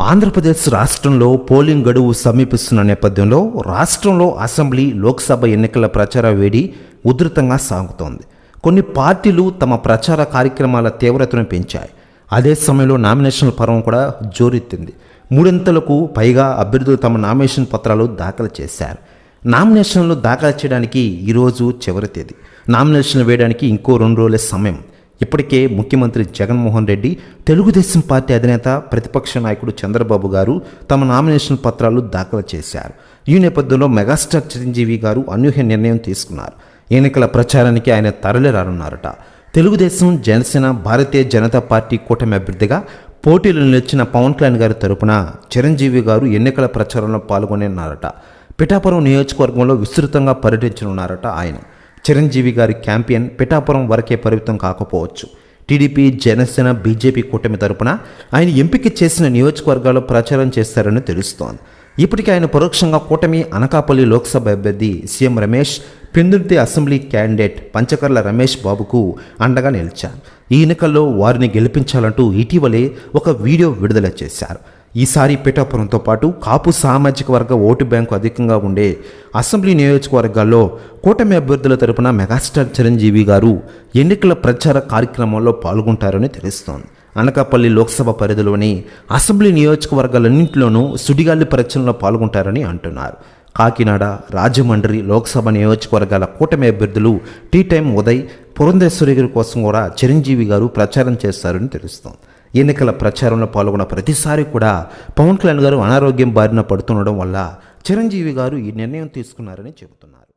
ఆంధ్రప్రదేశ్ రాష్ట్రంలో పోలింగ్ గడువు సమీపిస్తున్న నేపథ్యంలో రాష్ట్రంలో అసెంబ్లీ లోక్సభ ఎన్నికల ప్రచార వేడి ఉధృతంగా సాగుతోంది. కొన్ని పార్టీలు తమ ప్రచార కార్యక్రమాల తీవ్రతను పెంచాయి. అదే సమయంలో నామినేషన్ల పర్వం కూడా జోరెత్తింది. మూడింతలకు పైగా అభ్యర్థులు తమ నామినేషన్ పత్రాలు దాఖలు చేశారు. నామినేషన్లు దాఖలు చేయడానికి ఈరోజు చివరి తేదీ. నామినేషన్లు వేయడానికి ఇంకో రెండు రోజుల సమయం. ఇప్పటికే ముఖ్యమంత్రి జగన్మోహన్ రెడ్డి తెలుగుదేశం పార్టీ అధినేత ప్రతిపక్ష నాయకుడు చంద్రబాబు గారు తమ నామినేషన్ పత్రాలు దాఖలు చేశారు. ఈ నేపథ్యంలో మెగాస్టార్ చిరంజీవి గారు అనూహ్య నిర్ణయం తీసుకున్నారు. ఎన్నికల ప్రచారానికి ఆయన తరలిరానున్నారట. తెలుగుదేశం జనసేన భారతీయ జనతా పార్టీ కూటమి అభ్యర్థిగా పోటీలు నిలిచిన పవన్ కళ్యాణ్ గారి తరపున చిరంజీవి గారు ఎన్నికల ప్రచారంలో పాల్గొనేన్నారట పిఠాపురం నియోజకవర్గంలో విస్తృతంగా పర్యటించనున్నారట ఆయన. చిరంజీవి గారి క్యాంపియన్ పిఠాపురం వరకే పరిమితం కాకపోవచ్చు. టీడీపీ జనసేన బీజేపీ కూటమి తరపున ఆయన ఎంపిక చేసిన నియోజకవర్గాల్లో ప్రచారం చేస్తారని తెలుస్తోంది. ఇప్పటికే ఆయన పరోక్షంగా కూటమి అనకాపల్లి లోక్సభ అభ్యర్థి CM Ramesh Pendurthi assembly candidate Panchakarla Ramesh బాబుకు అండగా నిలిచారు. ఈ ఎన్నికల్లో వారిని గెలిపించాలంటూ ఇటీవలే ఒక వీడియో విడుదల చేశారు. ఈసారి పిఠాపురంతో పాటు కాపు సామాజిక వర్గ ఓటు బ్యాంకు అధికంగా ఉండే అసెంబ్లీ నియోజకవర్గాల్లో కూటమి అభ్యర్థుల తరపున మెగాస్టార్ చిరంజీవి గారు ఎన్నికల ప్రచార కార్యక్రమంలో పాల్గొంటారని తెలుస్తోంది. అనకాపల్లి లోక్సభ పరిధిలోని అసెంబ్లీ నియోజకవర్గాలన్నింటిలోనూ సుడిగాలి ప్రచారంలో పాల్గొంటారని అంటున్నారు. కాకినాడ రాజమండ్రి లోక్సభ నియోజకవర్గాల కూటమి అభ్యర్థులు టీ టైం ఉదయ్ పురంధేశ్వరి గారి కోసం కూడా చిరంజీవి గారు ప్రచారం చేస్తారని తెలుస్తోంది. ఎన్నికల ప్రచారంలో పాల్గొన్న ప్రతిసారి కూడా పవన్ కళ్యాణ్ గారు అనారోగ్యం బారిన పడుతుండడం వల్ల చిరంజీవి గారు ఈ నిర్ణయం తీసుకున్నారని చెబుతున్నారు.